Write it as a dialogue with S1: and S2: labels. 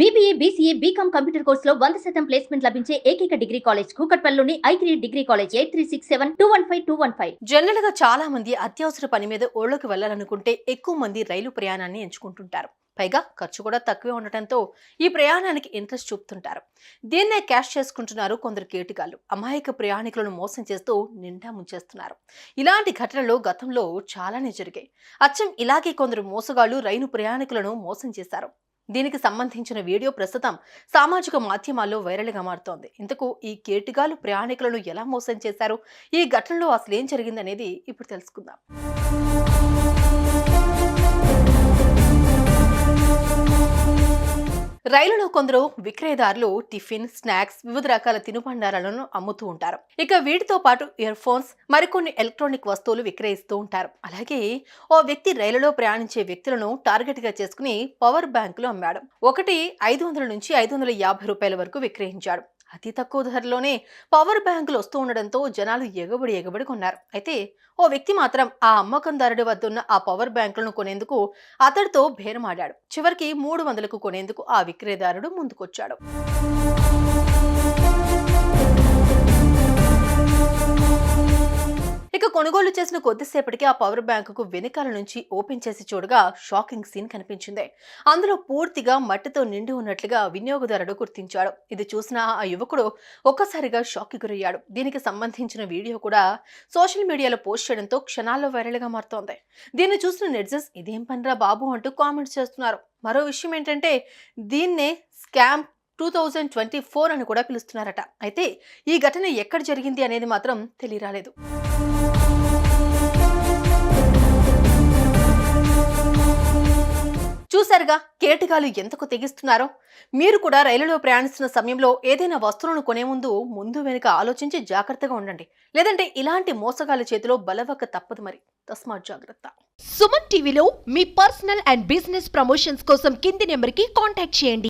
S1: BBA BCA BCom computer కోర్సులో వంద శాతం ప్లేస్మెంట్ లభించే ఏకైక degree college కూకట్పల్లిలోని I three degree college eight three six seven two one five two one five
S2: జనరల్గా చాలా మంది అత్యవసర పని మీద ఊళ్ళోకి వెళ్ళాలనుకుంటే ఎక్కువ మంది రైలు ప్రయాణాన్ని ఎంచుకుంటుంటారు. పైగా ఖర్చు కూడా తక్కువే ఉండటంతో ఈ ప్రయాణానికి ఇంట్రెస్ట్ చూపుతుంటారు. దీన్నే క్యాష్ చేసుకుంటున్నారు కొందరు కేటుగాళ్ళు. అమాయక ప్రయాణికులను మోసం చేస్తూ నిండా ముంచేస్తున్నారు. ఇలాంటి ఘటనలు గతంలో చాలానే జరిగాయి. అచ్చం ఇలాగే కొందరు మోసగాళ్ళు రైలు ప్రయాణికులను మోసం చేశారు. దీనికి సంబంధించిన వీడియో ప్రస్తుతం సామాజిక మాధ్యమాల్లో వైరల్గా మారుతోంది. ఇంతకు ఈ కేటిగాలు ప్రయాణికులను ఎలా మోసం చేశారు? ఈ ఘటనలో అసలు ఏం జరిగిందనేది ఇప్పుడు తెలుసుకుందాం. రైలులో కొందరు విక్రయదారులు టిఫిన్ స్నాక్స్ వివిధ రకాల తినుబండారాలను అమ్ముతూ ఉంటారు. ఇక వీటితో పాటు ఇయర్ ఫోన్స్ మరికొన్ని ఎలక్ట్రానిక్ వస్తువులు విక్రయిస్తూ ఉంటారు. అలాగే ఓ వ్యక్తి రైలులో ప్రయాణించే వ్యక్తులను టార్గెట్గా చేసుకుని పవర్ బ్యాంకులు అమ్మాడు. ఒకటి ఐదు వందల నుంచి ఐదు వందల యాభై రూపాయల వరకు విక్రయించాడు. అతి తక్కువ ధరలోనే పవర్ బ్యాంకులు వస్తూ ఉండడంతో జనాలు ఎగబడి ఎగబడి కొన్నారు. అయితే ఓ వ్యక్తి మాత్రం ఆ అమ్మకందారుడి వద్ద ఉన్న ఆ పవర్ బ్యాంకులను కొనేందుకు అతడితో బేరమాడాడు. చివరికి మూడు వందలకు కొనేందుకు ఆ విక్రయదారుడు ముందుకొచ్చాడు. కొనుగోలు చేసిన కొద్దిసేపటికి ఆ పవర్ బ్యాంకుకు వెనకాల నుంచి ఓపెన్ చేసి చూడగా షాకింగ్ సీన్ కనిపించింది. అందులో పూర్తిగా మట్టితో నిండి ఉన్నట్లుగా వినియోగదారుడు గుర్తించాడు. ఇది చూసిన ఆ యువకుడు ఒక్కసారిగా షాక్కి గురయ్యాడు. దీనికి సంబంధించిన వీడియో కూడా సోషల్ మీడియాలో పోస్ట్ చేయడంతో క్షణాల్లో వైరల్గా మారుతోంది. దీన్ని చూసిన నెట్జన్స్ ఇదేం పనిరా బాబు అంటూ కామెంట్స్ చేస్తున్నారు. మరో విషయం ఏంటంటే దీన్నే scam two thousand twenty four అని కూడా పిలుస్తున్నారట. అయితే ఈ ఘటన ఎక్కడ జరిగింది అనేది మాత్రం తెలియరాలేదు. చూశారుగా కేటగాలు ఎంతకు తెగిస్తున్నారో? మీరు కూడా రైలులో ప్రయాణిస్తున్న సమయంలో ఏదైనా వస్తువులను కొనే ముందు ముందు వెనుక ఆలోచించి జాగ్రత్తగా ఉండండి. లేదంటే ఇలాంటి మోసగాల చేతిలో బలవక తప్పదు మరి. తస్మాత్ జాగ్రత్త.
S3: సుమన్ టీవీలో మీ పర్సనల్ అండ్ బిజినెస్ ప్రమోషన్స్ కోసం కింది నెంబర్కి కాంటాక్ట్ చేయండి.